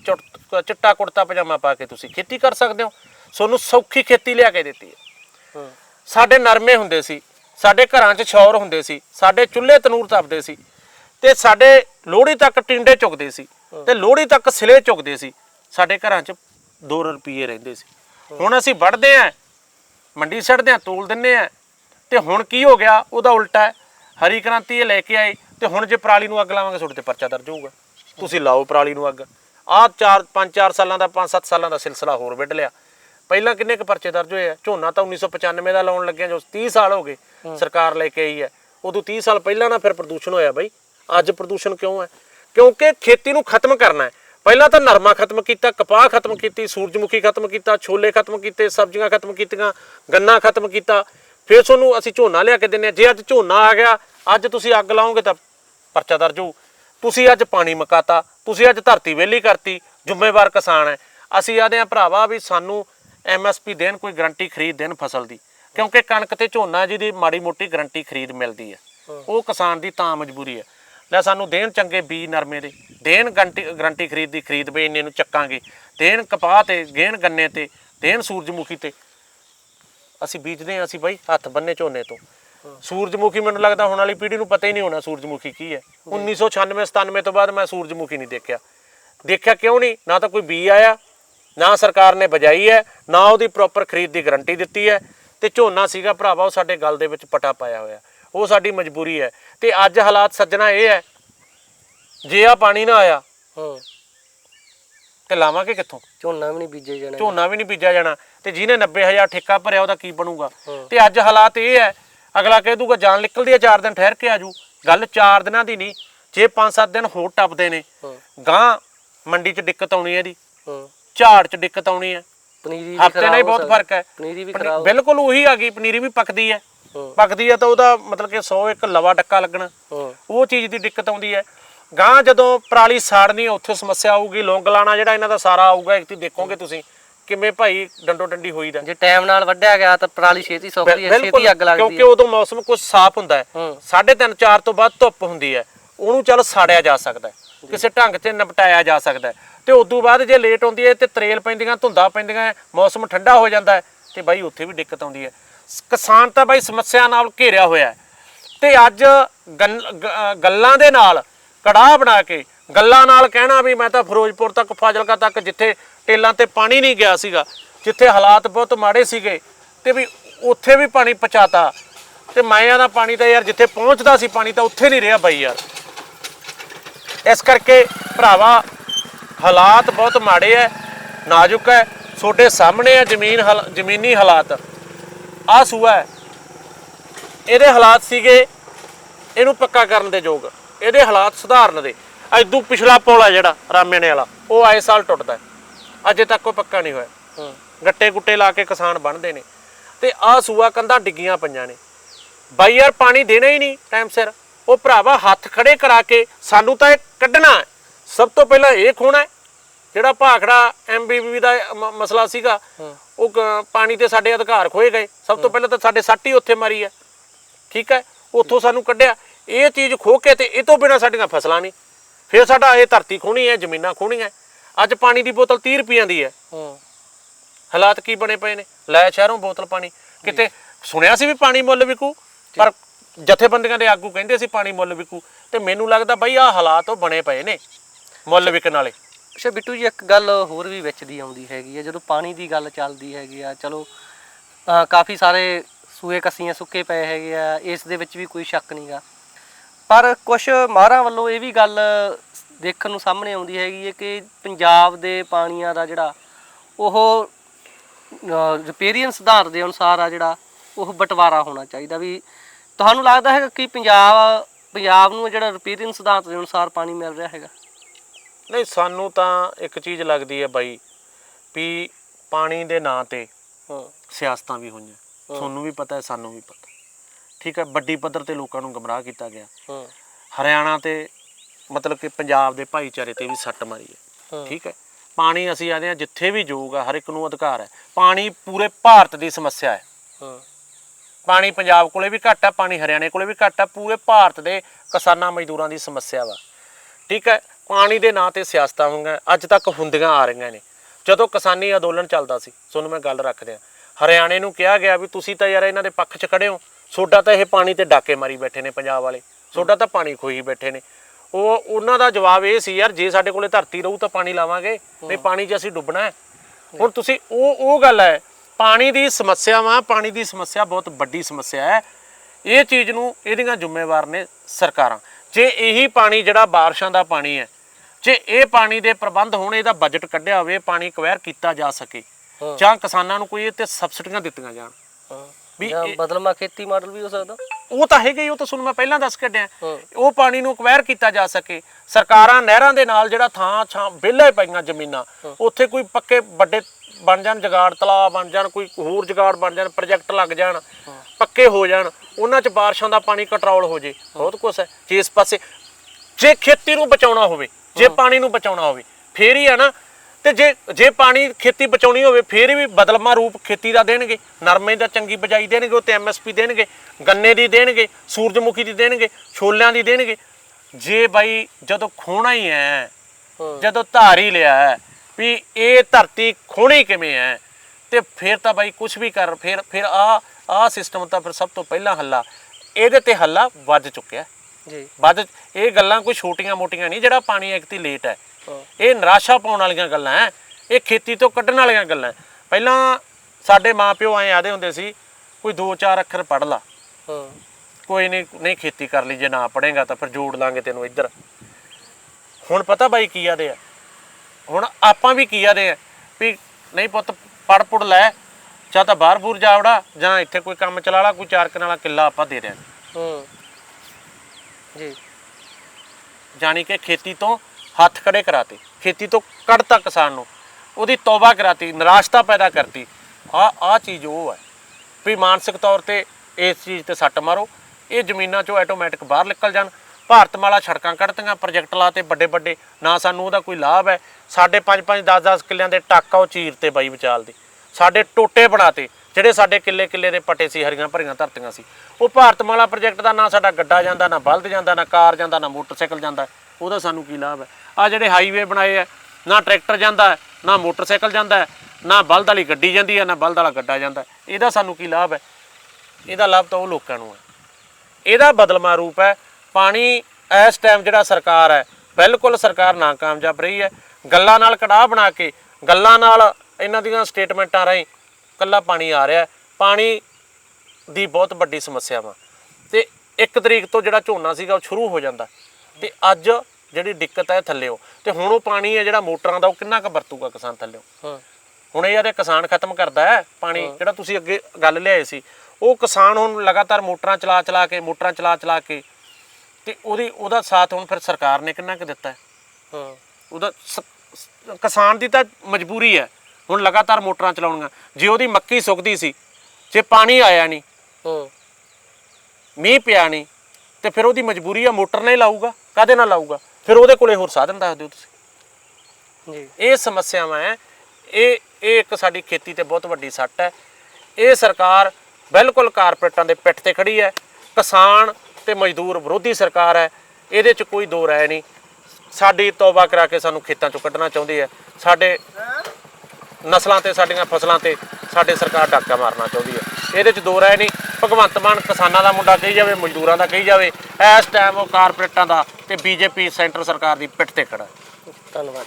ਚੁੱਟ- ਚਿੱਟਾ ਕੁੜਤਾ ਪਜਾਮਾ ਪਾ ਕੇ ਤੁਸੀਂ ਖੇਤੀ ਕਰ ਸਕਦੇ ਹੋ। ਤੁਹਾਨੂੰ ਸੌਖੀ ਖੇਤੀ ਲਿਆ ਕੇ ਦਿੱਤੀ ਹੈ। ਸਾਡੇ ਨਰਮੇ ਹੁੰਦੇ ਸੀ ਸਾਡੇ ਘਰਾਂ 'ਚ ਛੌਰ ਹੁੰਦੇ ਸੀ ਸਾਡੇ ਚੁੱਲ੍ਹੇ ਤਨੂਰ ਤਪਦੇ ਸੀ ਤੇ ਸਾਡੇ ਲੋਹੜੀ ਤੱਕ ਟਿੰਡੇ ਚੁਗਦੇ ਸੀ ਤੇ ਲੋਹੜੀ ਤੱਕ ਸਿਲੇ ਚੁਗਦੇ ਸੀ ਸਾਡੇ ਘਰਾਂ 'ਚ 2 ਰੁਪਏ ਰਹਿੰਦੇ ਸੀ। ਹੁਣ ਅਸੀਂ ਵੱਢਦੇ ਆਂ ਮੰਡੀ ਸੜਦੇ ਆਂ ਤੋਲ ਦਿੰਨੇ ਆਂ ਤੇ ਹੁਣ ਕੀ ਹੋ ਗਿਆ ਉਹਦਾ ਉਲਟਾ ਹੈ ਹਰੀ ਕ੍ਰਾਂਤੀ ਇਹ ਲੈ ਕੇ ਆਏ ਤੇ ਹੁਣ ਜੇ ਪਰਾਲੀ ਨੂੰ ਅੱਗ ਲਾਵਾਂਗੇ ਤੁਹਾਡੇ ਤੇ ਪਰਚਾ ਦਰਜ ਹੋਊਗਾ। ਤੁਸੀਂ ਲਾਓ ਪਰਾਲੀ ਨੂੰ ਅੱਗ। ਆਹ 4 5-4 ਸਾਲਾਂ ਦਾ 5-7 ਸਾਲਾਂ ਦਾ ਸਿਲਸਿਲਾ ਹੋਰ ਵਿੱਢ ਲਿਆ। ਪਹਿਲਾਂ ਕਿੰਨੇ ਕੁ ਪਰਚੇ ਦਰਜ ਹੋਏ ਆ? ਝੋਨਾ ਤਾਂ 1995 ਦਾ ਲਾਉਣ ਲੱਗਿਆ ਜੋ 30 ਸਾਲ ਹੋ ਗਏ ਸਰਕਾਰ ਲੈ ਕੇ ਆਈ ਹੈ। ਉਦੋਂ 30 ਸਾਲ ਪਹਿਲਾਂ ਨਾ ਫਿਰ ਪ੍ਰਦੂਸ਼ਣ ਹੋਇਆ ਬਾਈ। ਅੱਜ ਪ੍ਰਦੂਸ਼ਣ ਕਿਉਂ ਹੈ? ਕਿਉਂਕਿ ਖੇਤੀ ਨੂੰ ਖਤਮ ਕਰਨਾ ਹੈ। ਪਹਿਲਾਂ ਤਾਂ ਨਰਮਾ ਖਤਮ ਕੀਤਾ, ਕਪਾਹ ਖਤਮ ਕੀਤੀ, ਸੂਰਜਮੁਖੀ ਖਤਮ ਕੀਤਾ, ਛੋਲੇ ਖਤਮ ਕੀਤੇ, ਸਬਜ਼ੀਆਂ ਖਤਮ ਕੀਤੀਆਂ, ਗੰਨਾ ਖਤਮ ਕੀਤਾ। ਫਿਰ ਤੁਹਾਨੂੰ ਅਸੀਂ ਝੋਨਾ ਲਿਆ ਕੇ ਦਿੰਨੇ ਆ ਜੇ ਅੱਜ ਝੋਨਾ ਆ ਗਿਆ, ਅੱਜ ਤੁਸੀਂ ਅੱਗ ਲਾਓਗੇ ਤਾਂ ਪਰਚਾ ਦਰਜ ਹੋਊ। ਤੁਸੀਂ ਅੱਜ ਪਾਣੀ ਮਕਾਤਾ, ਤੁਸੀਂ ਅੱਜ ਧਰਤੀ ਵਿਹਲੀ ਕਰਤੀ, ਜ਼ਿੰਮੇਵਾਰ ਕਿਸਾਨ ਹੈ। ਅਸੀਂ ਆਦੇ ਆ ਭਰਾਵਾ ਵੀ ਸਾਨੂੰ ਐਮਐਸਪੀ ਦੇਣ ਕੋਈ ਗਰੰਟੀ ਖਰੀਦ ਦੇਣ ਫਸਲ ਦੀ। ਕਿਉਂਕਿ ਕਣਕ ਤੇ ਝੋਨਾ ਜਿਹਦੀ ਮਾੜੀ ਮੋਟੀ ਗਰੰਟੀ ਖਰੀਦ ਮਿਲਦੀ ਹੈ। ਉਹ ਕਿਸਾਨ ਦੀ ਤਾਂ ਮਜਬੂਰੀ ਹੈ। ਲੈ ਸਾਨੂੰ ਦੇਣ ਚੰਗੇ ਬੀਜ ਨਰਮੇ ਦੇ। ਦੇਣ ਗਰੰਟੀ ਗਰੰਟੀ ਖਰੀਦ ਦੀ ਖਰੀਦ ਵੀ ਇੰਨੇ ਨੂੰ ਚੱਕਾਂਗੇ। ਦੇਣ ਕਪਾਹ ਤੇ ਗੇਣ ਗੰਨੇ ਤੇ ਦੇਣ ਸੂਰਜਮੁਖੀ ਤੇ। ਅਸੀਂ ਬੀਜਦੇ ਹਾਂ ਅਸੀਂ ਬਾਈ ਹੱਥ ਬੰਨੇ ਝੋਨੇ ਤੋਂ। ਸੂਰਜਮੁਖੀ ਮੈਨੂੰ ਲੱਗਦਾ ਹੁਣ ਵਾਲੀ ਪੀੜ੍ਹੀ ਨੂੰ ਪਤਾ ਹੀ ਨਹੀਂ ਹੋਣਾ ਸੂਰਜਮੁਖੀ ਕੀ ਹੈ। 1996 97 ਤੋਂ ਬਾਅਦ ਮੈਂ ਸੂਰਜਮੁਖੀ ਨਹੀਂ ਦੇਖਿਆ। ਦੇਖਿਆ ਕਿਉਂ ਨਹੀਂ? ਨਾ ਤਾਂ ਕੋਈ ਬੀ ਆਇਆ ਨਾ ਸਰਕਾਰ ਨੇ ਬਜਾਈ ਹੈ ਨਾ ਉਹਦੀ ਪ੍ਰੋਪਰ ਖਰੀਦ ਦੀ ਗਾਰੰਟੀ ਦਿੱਤੀ ਹੈ ਤੇ ਝੋਨਾ ਸੀਗਾ ਭਰਾਵਾ ਉਹ ਸਾਡੇ ਗਲ ਦੇ ਵਿੱਚ ਪਟਾ ਪਾਇਆ ਹੋਇਆ। ਉਹ ਸਾਡੀ ਮਜਬੂਰੀ ਹੈ। ਤੇ ਅੱਜ ਹਾਲਾਤ ਸੱਜਣਾ ਇਹ ਹੈ ਜੇ ਆ ਪਾਣੀ ਨਾ ਆਇਆ ਹੂੰ। ਤੇ ਲਾਵਾਂਗੇ ਕਿੱਥੋਂ? ਝੋਨਾ ਵੀ ਨਹੀਂ ਬੀਜੇ ਜਾਣਾ। ਝੋਨਾ ਵੀ ਨਹੀਂ ਬੀਜਿਆ ਜਾਣਾ। ਤੇ ਜਿਹਨੇ 90000 ਠੇਕਾ ਭਰਿਆ ਉਹਦਾ ਕੀ ਬਣੂਗਾ। ਤੇ ਅੱਜ ਹਾਲਾਤ ਇਹ ਹੈ ਅਗਲਾ ਕਹਿ ਦੂਗਾ ਜਾਨ ਨਿਕਲਦੀ ਹੈ 4 ਦਿਨ ਠਹਿਰ ਕੇ ਆਜੂ। ਗੱਲ 4 ਦਿਨਾਂ ਦੀ ਨਹੀਂ ਜੇ 5-7 ਦਿਨ ਹੋਰ ਟੱਪਦੇ ਨੇ ਗਾਂ ਮੰਡੀ 'ਚ ਦਿੱਕਤ ਆਉਣੀ ਹੈ ਦੀ ਝਾੜ 'ਚ ਦਿੱਕਤ ਆਉਣੀ ਹੈ। ਪਨੀਰੀ ਵੀ ਹਫ਼ਤੇ ਨਾਲ ਹੀ ਬਹੁਤ। ਫ਼ਰਕ ਹੈ। ਪਨੀਰੀ ਵੀ ਖਰਾਬ ਬਿਲਕੁਲ ਉਹੀ ਆ ਗਈ ਪਨੀਰੀ ਵੀ ਪੱਕਦੀ ਹੈ। ਪੱਕਦੀ ਹੈ ਤਾਂ ਉਹਦਾ ਮਤਲਬ ਕਿ 100 ਇੱਕ ਲਵਾ ਡੱਕਾ ਲੱਗਣਾ। ਉਹ ਚੀਜ਼ ਦੀ ਦਿੱਕਤ ਆਉਂਦੀ ਹੈ। ਗਾਂ ਜਦੋਂ ਪਰਾਲੀ ਸਾੜਨੀ ਉੱਥੇ ਸਮੱਸਿਆ ਆਊਗੀ ਲੌਂਗ ਲਾਣਾ ਜਿਹੜਾ ਇਹਨਾਂ ਦਾ ਸਾਰਾ ਆਊਗਾ ਇੱਕ ਤੁਸੀਂ ਦੇਖੋਗੇ ਤੁਸੀਂ ਕਿਵੇਂ ਭਾਈ ਡੰਡੋ ਡੰਡੀ ਹੋਈਦਾ। ਜੇ ਟਾਈਮ ਨਾਲ ਵੱਢਿਆ ਗਿਆ ਤਾਂ ਪਰਾਲੀ ਛੇਤੀ ਸੁੱਕਦੀ ਹੈ ਛੇਤੀ ਅੱਗ ਲੱਗਦੀ ਕਿਉਂਕਿ ਉਦੋਂ ਮੌਸਮ ਕੁਝ ਸਾਫ਼ ਹੁੰਦਾ ਹੈ। ਹੂੰ। 3:30 4 ਤੋਂ ਬਾਅਦ ਧੁੱਪ ਹੁੰਦੀ ਹੈ। ਉਹਨੂੰ ਚੱਲ ਸਾੜਿਆ ਜਾ ਸਕਦਾ ਕਿਸੇ ਢੰਗ 'ਚ ਨਿਪਟਾਇਆ ਜਾ ਸਕਦਾ ਤੇ ਉਦੋਂ ਬਾਅਦ ਜੇ ਲੇਟ ਆਉਂਦੀ ਹੈ ਤੇ ਤਰੇਲ ਪੈਂਦੀਆਂ, ਧੁੰਦਾਂ ਪੈਂਦੀਆਂ, ਮੌਸਮ ਠੰਡਾ ਹੋ ਜਾਂਦਾ ਹੈ, ਤੇ ਬਾਈ ਉੱਥੇ ਵੀ ਦਿੱਕਤ ਆਉਂਦੀ ਹੈ। ਕਿਸਾਨ ਤਾਂ ਬਾਈ ਸਮੱਸਿਆ ਨਾਲ ਘੇਰਿਆ ਹੋਇਆ ਹੈ। ਤੇ ਅੱਜ ਗ- ਗੱਲਾਂ ਦੇ ਨਾਲ ਕੜਾਹ ਬਣਾ ਕੇ ਗੱਲਾਂ ਨਾਲ ਕਹਿਣਾ ਵੀ ਮੈਂ ਤਾਂ ਫਿਰੋਜ਼ਪੁਰ ਤੱਕ, ਫਾਜ਼ਿਲਕਾ ਤੱਕ ਜਿੱਥੇ ਟੇਲਾਂ ਤੇ ਪਾਣੀ ਨਹੀਂ ਗਿਆ ਸੀਗਾ, ਜਿੱਥੇ ਹਾਲਾਤ ਬਹੁਤ ਮਾੜੇ ਸੀਗੇ, ਤੇ ਵੀ ਉੱਥੇ ਵੀ ਪਾਣੀ ਪਹੁੰਚਾਤਾ। ਤੇ ਮਾਇਆ ਦਾ ਪਾਣੀ ਤਾਂ ਯਾਰ ਜਿੱਥੇ ਪਹੁੰਚਦਾ ਸੀ, ਪਾਣੀ ਤਾਂ ਉੱਥੇ ਨਹੀਂ ਰਿਹਾ ਬਾਈ ਯਾਰ। ਇਸ ਕਰਕੇ ਭਰਾਵਾ ਹਾਲਾਤ ਬਹੁਤ ਮਾੜੇ ਐ ਨਾਜ਼ੁਕ ਐ। ਤੁਹਾਡੇ ਸਾਹਮਣੇ ਐ ਜ਼ਮੀਨ ਜ਼ਮੀਨੀ ਹਾਲਾਤ। ਆ ਸੂਆ ਹੈ ਇਹਦੇ ਹਾਲਾਤ ਸੀਗੇ ਇਹਨੂੰ ਪੱਕਾ ਕਰਨ ਦੇ ਯੋਗ। ਇਹਦੇ ਹਾਲਾਤ ਸੁਧਾਰਨ ਦੇ। ਐਦੂ ਪਿਛਲਾ ਪੁਲ ਆ ਜਿਹੜਾ ਰਾਮੇਣੇ ਵਾਲਾ ਉਹ ਆਏ ਸਾਲ ਟੁੱਟਦਾ। ਅਜੇ ਤੱਕ ਕੋਈ ਪੱਕਾ ਨਹੀਂ ਹੋਇਆ। ਗੱਟੇ ਗੁੱਟੇ ਲਾ ਕੇ ਕਿਸਾਨ ਬਣਦੇ ਨੇ। ਤੇ ਆਹ ਸੂਆ ਕੰਧਾਂ ਡਿੱਗੀਆਂ ਪਈਆਂ ਨੇ। ਬਾਈ ਯਾਰ ਪਾਣੀ ਦੇਣਾ ਹੀ ਨਹੀਂ ਟਾਈਮ ਸਿਰ। ਉਹ ਭਰਾਵਾ ਹੱਥ ਖੜੇ ਕਰਾ ਕੇ ਸਾਨੂੰ ਤਾਂ ਇਹ ਕੱਢਣਾ ਹੈ ਸਭ ਤੋਂ ਪਹਿਲਾਂ ਇਹ ਖੋਣਾ ਹੈ ਜਿਹੜਾ ਭਾਖੜਾ ਐਮਬੀਬੀ ਦਾ ਮ- ਮਸਲਾ ਸੀਗਾ ਉਹ ਕ- ਪਾਣੀ ਤੇ ਸਾਡੇ ਅਧਿਕਾਰ ਖੋਏ ਗਏ। ਸਭ ਤੋਂ ਪਹਿਲਾਂ ਤਾਂ ਸਾਡੇ ਸੱਟ ਹੀ ਉੱਥੇ ਮਾਰੀ ਹੈ। ਠੀਕ ਹੈ? ਉੱਥੋਂ ਸਾਨੂੰ ਕੱਢਿਆ। ਇਹ ਚੀਜ਼ ਖੋ ਕੇ ਤੇ ਇਹ ਤੋਂ ਬਿਨਾ ਸਾਡੀਆਂ ਫਸਲਾਂ ਨਹੀਂ। ਫਿਰ ਸਾਡਾ ਇਹ ਧਰਤੀ ਖੋਣੀ ਹੈ ਜ਼ਮੀਨਾਂ ਖੋਣੀਆਂ ਅੱਜ ਪਾਣੀ ਦੀ ਬੋਤਲ 30 ਰੁਪਈਆਂ ਦੀ ਹੈ। ਹੂੰ। ਹਾਲਾਤ ਕੀ ਬਣੇ ਪਏ ਨੇ? ਲੈ ਸ਼ਹਿਰੋਂ ਬੋਤਲ ਪਾਣੀ। ਕਿਤੇ ਸੁਣਿਆ ਸੀ ਵੀ ਪਾਣੀ ਮੁੱਲ ਵਿਕੂ? ਪਰ ਜਥੇਬੰਦੀਆਂ ਦੇ ਆਗੂ ਕਹਿੰਦੇ ਸੀ ਪਾਣੀ ਮੁੱਲ ਵਿਕੂ। ਤੇ ਮੈਨੂੰ ਲੱਗਦਾ ਬਈ ਆਹ ਹਾਲਾਤ ਉਹ ਬਣੇ ਪਏ ਨੇ। ਮੁੱਲ ਵਿਕਣ ਵਾਲੇ। ਅੱਛਾ ਬਿੱਟੂ ਜੀ, ਇੱਕ ਗੱਲ ਹੋਰ ਵੀ ਵਿੱਚ ਦੀ ਆਉਂਦੀ ਹੈਗੀ ਆ, ਜਦੋਂ ਪਾਣੀ ਦੀ ਗੱਲ ਚੱਲਦੀ ਹੈਗੀ ਆ, ਚਲੋ, ਅਹ ਕਾਫੀ ਸਾਰੇ ਸੂਏ ਕੱਸੀਆਂ ਸੁੱਕੇ ਪਏ ਹੈਗੇ ਆ, ਇਸ ਦੇ ਵਿੱਚ ਵੀ ਕੋਈ ਸ਼ੱਕ ਨਹੀਂਗਾ ਪਰ ਕੁਝ ਮਾਹਰਾਂ ਵੱਲੋਂ ਇਹ ਵੀ ਗੱਲ ਦੇਖਣ ਨੂੰ ਸਾਹਮਣੇ ਆਉਂਦੀ ਹੈਗੀ ਹੈ ਕਿ ਪੰਜਾਬ ਦੇ ਪਾਣੀਆਂ ਦਾ ਜਿਹੜਾ ਉਹ ਰਿਪੇਰੀਅਨ ਸਿਧਾਂਤ ਦੇ ਅਨੁਸਾਰ ਆ ਜਿਹੜਾ ਉਹ ਬਟਵਾਰਾ ਹੋਣਾ ਚਾਹੀਦਾ ਵੀ ਤੁਹਾਨੂੰ ਲੱਗਦਾ ਹੈ ਕਿ ਪੰਜਾਬ ਪੰਜਾਬ ਨੂੰ ਜਿਹੜਾ ਰਿਪੇਰੀਅਨ ਸਿਧਾਂਤ ਦੇ ਅਨੁਸਾਰ ਪਾਣੀ ਮਿਲ ਰਿਹਾ ਹੈਗਾ? ਨਹੀਂ ਸਾਨੂੰ ਤਾਂ ਇੱਕ ਚੀਜ਼ ਲੱਗਦੀ ਹੈ ਬਾਈ ਵੀ ਪਾਣੀ ਦੇ ਨਾਂ ਤੇ ਹਾਂ। ਸਿਆਸਤਾਂ ਵੀ ਹੋਈਆਂ। ਤੁਹਾਨੂੰ ਵੀ ਪਤਾ ਹੈ ਸਾਨੂੰ ਵੀ ਪਤਾ ਠੀਕ ਹੈ ਵੱਡੀ ਪੱਧਰ ਤੇ ਲੋਕਾਂ ਨੂੰ ਗਮਰਾਹ ਕੀਤਾ ਗਿਆ। ਹਾਂ। ਹਰਿਆਣਾ ਤੇ ਮਤਲਬ ਕਿ ਪੰਜਾਬ ਦੇ ਭਾਈਚਾਰੇ ਤੇ ਵੀ ਸੱਟ ਮਾਰੀ ਹੈ। ਠੀਕ ਹੈ ਪਾਣੀ ਅਸੀਂ ਆਦੇ ਆ ਜਿੱਥੇ ਵੀ ਯੋਗ ਆ ਹਰ ਇੱਕ ਨੂੰ ਅਧਿਕਾਰ ਹੈ। ਪਾਣੀ ਪੂਰੇ ਭਾਰਤ ਦੀ ਸਮੱਸਿਆ ਹੈ। ਹਾਂ। ਪਾਣੀ ਪੰਜਾਬ ਕੋਲੇ ਵੀ ਘੱਟ ਆ ਪਾਣੀ ਹਰਿਆਣੇ ਕੋਲੇ ਵੀ ਘੱਟ ਆ ਪੂਰੇ ਭਾਰਤ ਦੇ ਕਿਸਾਨਾਂ ਮਜ਼ਦੂਰਾਂ ਦੀ ਸਮੱਸਿਆ ਵਾ। ਠੀਕ ਹੈ ਪਾਣੀ ਦੇ ਨਾਂ ਤੇ ਸਿਆਸਤਾਂ ਹੋਈਆਂ ਅੱਜ ਤੱਕ ਹੁੰਦੀਆਂ ਆ ਰਹੀਆਂ ਨੇ। ਜਦੋਂ ਕਿਸਾਨੀ ਅੰਦੋਲਨ ਚੱਲਦਾ ਸੀ, ਤੁਹਾਨੂੰ ਮੈਂ ਗੱਲ ਰੱਖਦਿਆਂ ਹਰਿਆਣੇ ਨੂੰ ਕਿਹਾ ਗਿਆ ਵੀ ਤੁਸੀਂ ਤਾਂ ਯਾਰ ਇਹਨਾਂ ਦੇ ਪੱਖ 'ਚ ਖੜੇ ਹੋ। ਸੋਡਾ ਤਾਂ ਇਹ ਪਾਣੀ ਤੇ ਡਾਕੇ ਮਾਰੀ ਬੈਠੇ ਨੇ ਪੰਜਾਬ ਵਾਲੇ। ਸੋਡਾ ਤਾਂ ਪਾਣੀ ਖੋਈ ਬੈਠੇ ਨੇ। ਉਹ, ਉਹਨਾਂ ਦਾ ਜਵਾਬ ਇਹ ਸੀ ਯਾਰ, ਜੇ ਸਾਡੇ ਕੋਲੇ ਧਰਤੀ ਰਹੂ ਤਾਂ ਪਾਣੀ ਲਾਵਾਂਗੇ, ਨਹੀਂ ਪਾਣੀ 'ਚ ਅਸੀਂ ਡੁੱਬਣਾ ਹੁਣ ਤੁਸੀਂ ਉਹ ਉਹ ਗੱਲ ਹੈ, ਪਾਣੀ ਦੀ ਸਮੱਸਿਆ ਵਾ, ਪਾਣੀ ਦੀ ਸਮੱਸਿਆ ਬਹੁਤ ਵੱਡੀ ਸਮੱਸਿਆ ਹੈ। ਇਹ ਚੀਜ਼ ਨੂੰ ਇਹਦੀਆਂ ਜ਼ਿੰਮੇਵਾਰ ਨੇ ਸਰਕਾਰਾਂ। ਜੇ ਇਹੀ ਪਾਣੀ, ਜਿਹੜਾ ਬਾਰਿਸ਼ਾਂ ਦਾ ਪਾਣੀ ਹੈ ਜੇ ਇਹ ਪਾਣੀ ਦੇ ਪ੍ਰਬੰਧ ਹੋਣ ਇਹਦਾ ਬਜਟ ਕੱਢਿਆ ਹੋਵੇ ਪਾਣੀ ਕਵੈਰ ਕੀਤਾ ਜਾ ਸਕੇ। ਜਾਂ ਕਿਸਾਨਾਂ ਨੂੰ ਕੋਈ ਇਹ ਤੇ ਸਬਸਿਡੀਆਂ ਦਿੱਤੀਆਂ ਜਾਣ। ਵੀ ਬਦਲਮਾ ਖੇਤੀ ਮਾਡਲ ਵੀ ਹੋ ਸਕਦਾ। ਉਹ ਤਾਂ ਹੈਗਾ ਹੀ ਉਹ ਤਾਂ ਤੁਹਾਨੂੰ ਮੈਂ ਪਹਿਲਾਂ ਦੱਸ ਕੱਢਿਆ। ਉਹ ਪਾਣੀ ਨੂੰ ਅਕਵਾਇਰ ਕੀਤਾ ਜਾ ਸਕੇ। ਸਰਕਾਰਾਂ ਨਹਿਰਾਂ ਦੇ ਨਾਲ ਜਿਹੜਾ ਥਾਂ ਛਾਂ ਵਿਹਲੇ ਪਈਆਂ ਜ਼ਮੀਨਾਂ ਉੱਥੇ ਕੋਈ ਪੱਕੇ ਵੱਡੇ ਬਣ ਜਾਣ ਜਗਾੜ ਤਲਾਬ ਬਣ ਜਾਣ ਕੋਈ ਹੋਰ ਜਗਾੜ ਬਣ ਜਾਣ ਪ੍ਰੋਜੈਕਟ ਲੱਗ ਜਾਣ ਪੱਕੇ ਹੋ ਜਾਣ ਉਹਨਾਂ 'ਚ ਬਾਰਿਸ਼ਾਂ ਦਾ ਪਾਣੀ ਕੰਟਰੋਲ ਹੋ ਜੇ। ਬਹੁਤ ਕੁਛ ਹੈ। ਜੇ ਇਸ ਪਾਸੇ ਜੇ ਖੇਤੀ ਨੂੰ ਬਚਾਉਣਾ ਹੋਵੇ ਜੇ ਪਾਣੀ ਨੂੰ ਬਚਾਉਣਾ ਹੋਵੇ ਫੇਰ ਹੀ ਆ ਨਾ। ਤੇ ਜੇ ਜੇ ਪਾਣੀ ਖੇਤੀ ਬਚਾਉਣੀ ਹੋਵੇ ਫੇਰ ਵੀ ਬਦਲਮਾ ਰੂਪ ਖੇਤੀ ਦਾ ਦੇਣਗੇ। ਨਰਮੇ ਦਾ ਚੰਗੀ ਬਜਾਈ ਦੇਣਗੇ ਉਹ ਤੇ ਐਮਐਸਪੀ ਦੇਣਗੇ ਗੰਨੇ ਦੀ ਦੇਣਗੇ ਸੂਰਜਮੁਖੀ ਦੀ ਦੇਣਗੇ ਛੋਲਿਆਂ ਦੀ ਦੇਣਗੇ। ਜੇ ਬਾਈ ਜਦੋਂ ਖੋਣਾ ਹੀ ਹੈ। ਜਦੋਂ ਧਾਰ ਹੀ ਲਿਆ ਹੈ ਵੀ ਇਹ ਧਰਤੀ ਖੋਣੀ ਕਿਵੇਂ ਹੈ ਤੇ ਫਿਰ ਤਾਂ ਬਾਈ ਕੁਝ ਵੀ ਕਰ ਫਿਰ ਫਿਰ ਆ ਆ ਸਿਸਟਮ ਤਾਂ ਫਿਰ ਸਭ ਤੋਂ ਪਹਿਲਾਂ ਹੱਲਾ। ਇਹਦੇ ਤੇ ਹੱਲਾ ਵੱਜ ਚੁੱਕਿਆ। ਜੀ। ਵੱਧ ਇਹ ਗੱਲਾਂ ਕੋਈ ਛੋਟੀਆਂ ਮੋਟੀਆਂ ਨਹੀਂ ਜਿਹੜਾ ਪਾਣੀ ਇੱਕ ਤੀ ਲੇਟ ਹੈ। ਹਾਂ। ਇਹ ਨਿਰਾਸ਼ਾ ਪਾਉਣ ਵਾਲੀਆਂ ਗੱਲਾਂ ਐ ਇਹ ਖੇਤੀ ਤੋਂ ਕੱਢਣ ਵਾਲੀਆਂ ਗੱਲਾਂ ਹੈ। ਪਹਿਲਾਂ ਸਾਡੇ ਮਾਪਿਓ ਐਂ ਆਦੇ ਹੁੰਦੇ ਸੀ ਕੋਈ ਦੋ ਚਾਰ ਅੱਖਰ ਪੜ੍ਹ ਲਾ। ਹਾਂ। ਕੋਈ ਨਹੀਂ ਨਹੀਂ ਖੇਤੀ ਕਰ ਲਈ ਜੇ ਨਾ ਪੜੇਗਾ ਤਾਂ ਫਿਰ ਜੋੜ ਲਾਂਗੇ ਤੈਨੂੰ ਇੱਧਰ। ਹੁਣ ਪਤਾ ਬਾਈ ਕੀ ਆਦੇ ਆ? ਹੁਣ ਆਪਾਂ ਵੀ ਕੀ ਆਦੇ ਆ? ਵੀ ਨਹੀਂ ਪੁੱਤ ਪੜ ਪੁੜ ਲੈ। ਜਾਂ ਤਾਂ ਬਾਹਰ ਬੂਰ ਜਾਵੜਾ ਜਾਂ ਇੱਥੇ ਕੋਈ ਕੰਮ ਚਲਾ ਲਾ ਕੋਈ ਚਾਰ ਕਨਾਲਾ ਕਿੱਲਾ ਆਪਾਂ ਦੇ ਦਿਆਂਗੇ। ਹੂੰ। ਜੀ। ਜਾਣੀ ਕਿ ਖੇਤੀ ਤੋਂ ਹੱਥ ਖੜੇ ਕਰਾਤੇ। ਖੇਤੀ ਤੋਂ ਕੱਢਤਾ ਕਿਸਾਨ ਨੂੰ। ਉਹਦੀ ਤੌਬਾ ਕਰਾਤੀ, ਨਿਰਾਸ਼ਤਾ ਪੈਦਾ ਕਰਤੀ। ਆ ਆ ਚੀਜ਼ ਉਹ ਹੈ ਵੀ ਮਾਨਸਿਕ ਤੌਰ ਤੇ ਇਸ ਚੀਜ਼ ਤੇ ਸੱਟ ਮਾਰੋ। ਇਹ ਜ਼ਮੀਨਾਂ ਚੋਂ ਆਟੋਮੈਟਿਕ ਬਾਹਰ ਨਿਕਲ ਜਾਣ। ਭਾਰਤ ਮਾਲਾ ਸੜਕਾਂ ਕੱਢਤੀਆਂ, ਪ੍ਰੋਜੈਕਟ ਲਾਤੇ ਵੱਡੇ ਵੱਡੇ ਨਾ ਸਾਨੂੰ ਉਹਦਾ ਕੋਈ ਲਾਭ ਹੈ। ਸਾਡੇ 5-5 10-10 ਕਿੱਲਿਆਂ ਦੇ ਟਾਕਾ ਉਹ ਚੀਰ ਤੇ ਬਾਈ ਵਿਚਾਲ ਦੇ। ਸਾਡੇ ਟੋਟੇ ਬਣਾਤੇ। ਜਿਹੜੇ ਸਾਡੇ ਕਿੱਲੇ ਕਿੱਲੇ ਦੇ ਪੱਟੇ ਸੀ, ਹਰੀਆਂ ਭਰੀਆਂ ਧਰਤੀਆਂ ਸੀ, ਉਹ ਭਾਰਤਮਾਲਾ ਪ੍ਰੋਜੈਕਟ ਦਾ ਨਾ ਸਾਡਾ ਗੱਡਾ ਜਾਂਦਾ, ਨਾ ਬਲਦ ਜਾਂਦਾ, ਨਾ ਕਾਰ ਜਾਂਦਾ, ਨਾ ਮੋਟਰਸਾਈਕਲ ਜਾਂਦਾ, ਉਹਦਾ ਸਾਨੂੰ ਕੀ ਲਾਭ ਹੈ? ਆ ਜਿਹੜੇ ਹਾਈਵੇ ਬਣਾਏ ਆ ਨਾ ਟਰੈਕਟਰ ਜਾਂਦਾ ਨਾ ਮੋਟਰਸਾਈਕਲ ਜਾਂਦਾ ਨਾ ਬਲਦ ਵਾਲੀ ਗੱਡੀ ਜਾਂਦੀ ਹੈ, ਨਾ ਬਲਦ ਵਾਲਾ ਗੱਡਾ ਜਾਂਦਾ ਇਹਦਾ ਸਾਨੂੰ ਕੀ ਲਾਭ ਹੈ? ਇਹਦਾ ਲਾਭ ਤਾਂ ਉਹ ਲੋਕਾਂ ਨੂੰ ਹੈ। ਇਹਦਾ ਬਦਲਮਾ ਰੂਪ ਹੈ, ਪਾਣੀ ਇਸ ਟਾਈਮ ਜਿਹੜਾ ਸਰਕਾਰ ਹੈ, ਬਿਲਕੁਲ ਸਰਕਾਰ ਨਾ ਕਾਮਯਾਬ ਰਹੀ ਹੈ। ਗੱਲਾਂ ਨਾਲ ਕੜਾਹ ਬਣਾ ਕੇ, ਗੱਲਾਂ ਨਾਲ ਇਹਨਾਂ ਦੀਆਂ ਸਟੇਟਮੈਂਟਾਂ ਰਾਹੀਂ ਕੱਲਾ ਪਾਣੀ ਆ ਰਿਹਾ। ਪਾਣੀ ਦੀ ਬਹੁਤ ਵੱਡੀ ਸਮੱਸਿਆ ਵਾ। ਤੇ 1 ਤਰੀਕ ਤੋਂ ਜਿਹੜਾ ਝੋਨਾ ਸੀਗਾ ਉਹ ਸ਼ੁਰੂ ਹੋ ਜਾਂਦਾ। ਤੇ ਅੱਜ ਜਿਹੜੀ ਦਿੱਕਤ ਹੈ ਥੱਲਿਓ ਤੇ ਹੁਣ ਉਹ ਪਾਣੀ ਹੈ ਜਿਹੜਾ ਮੋਟਰਾਂ ਦਾ ਉਹ ਕਿੰਨਾ ਕੁ ਵਰਤੂਗਾ ਕਿਸਾਨ ਥੱਲਿਓ ਹਾਂ। ਹੁਣ ਇਹ ਯਾਰ ਇਹ ਕਿਸਾਨ ਖਤਮ ਕਰਦਾ ਹੈ ਪਾਣੀ ਜਿਹੜਾ ਤੁਸੀਂ ਅੱਗੇ ਗੱਲ ਲਿਆਏ ਸੀ। ਉਹ ਕਿਸਾਨ ਹੁਣ ਲਗਾਤਾਰ ਮੋਟਰਾਂ ਚਲਾ ਚਲਾ ਕੇ ਮੋਟਰਾਂ ਚਲਾ ਚਲਾ ਕੇ। ਤੇ ਉਹਦੀ ਉਹਦਾ ਸਾਥ ਹੁਣ ਫਿਰ ਸਰਕਾਰ ਨੇ ਕਿੰਨਾ ਕੁ ਦਿੱਤਾ ਹੈ? ਹਾਂ। ਉਹਦਾ ਕਿਸਾਨ ਦੀ ਤਾਂ ਮਜਬੂਰੀ ਹੈ। ਹੁਣ ਲਗਾਤਾਰ ਮੋਟਰਾਂ ਚਲਾਉਣੀਆਂ। ਜੇ ਉਹਦੀ ਮੱਕੀ ਸੁੱਕਦੀ ਸੀ ਜੇ ਪਾਣੀ ਆਇਆ ਨਹੀਂ ਹੂੰ। ਮੀਂਹ ਪਿਆ ਨਹੀਂ ਤੇ ਫਿਰ ਉਹਦੀ ਮਜਬੂਰੀ ਆ ਮੋਟਰ ਨਹੀਂ ਲਾਊਗਾ ਕਾਦੇ ਨਾਲ ਲਾਊਗਾ? ਫਿਰ ਉਹਦੇ ਕੋਲੇ ਹੋਰ ਸਾਧਨ ਦੱਸ ਦਿਓ ਤੁਸੀਂ। ਜੀ। ਇਹ ਸਮੱਸਿਆਵਾਂ ਹੈ ਇਹ ਇਹ ਇੱਕ ਸਾਡੀ ਖੇਤੀ ਤੇ ਬਹੁਤ ਵੱਡੀ ਸੱਟ ਹੈ ਇਹ ਸਰਕਾਰ ਬਿਲਕੁਲ ਕਾਰਪੋਰੇਟਾਂ ਦੇ ਪਿੱਠ ਤੇ ਖੜੀ ਹੈ ਕਿਸਾਨ ਤੇ ਮਜ਼ਦੂਰ ਵਿਰੋਧੀ ਸਰਕਾਰ ਹੈ ਇਹਦੇ 'ਚ ਕੋਈ ਦੋ ਰਾਏ ਨਹੀਂ। ਸਾਡੀ ਤੌਬਾ ਕਰਾ ਕੇ ਸਾਨੂੰ ਖੇਤਾਂ 'ਚੋਂ ਕੱਢਣਾ ਚਾਹੁੰਦੀ ਹੈ ਸਾਡੇ ਨਸਲਾਂ ਤੇ, ਸਾਡੀਆਂ ਫਸਲਾਂ ਤੇ ਸਾਡੇ ਸਰਕਾਰ ਡਾਕਾ ਮਾਰਨਾ ਚਾਹੁੰਦੀ ਹੈ। ਇਹਦੇ 'ਚ ਦੋ ਰਾਏ ਨਹੀਂ ਭਗਵੰਤ ਮਾਨ ਕਿਸਾਨਾਂ ਦਾ ਮੁੰਡਾ ਕਹੀ ਜਾਵੇ, ਮਜ਼ਦੂਰਾਂ ਦਾ ਕਹੀ ਜਾਵੇ। ਇਸ ਟਾਈਮ ਉਹ ਕਾਰਪੋਰੇਟਾਂ ਦਾ ਤੇ ਬੀਜੇਪੀ ਸੈਂਟਰ ਸਰਕਾਰ ਦੀ ਪਿੱਠ ਤੇ ਖੜਾ ਹੈ। ਧੰਨਵਾਦ।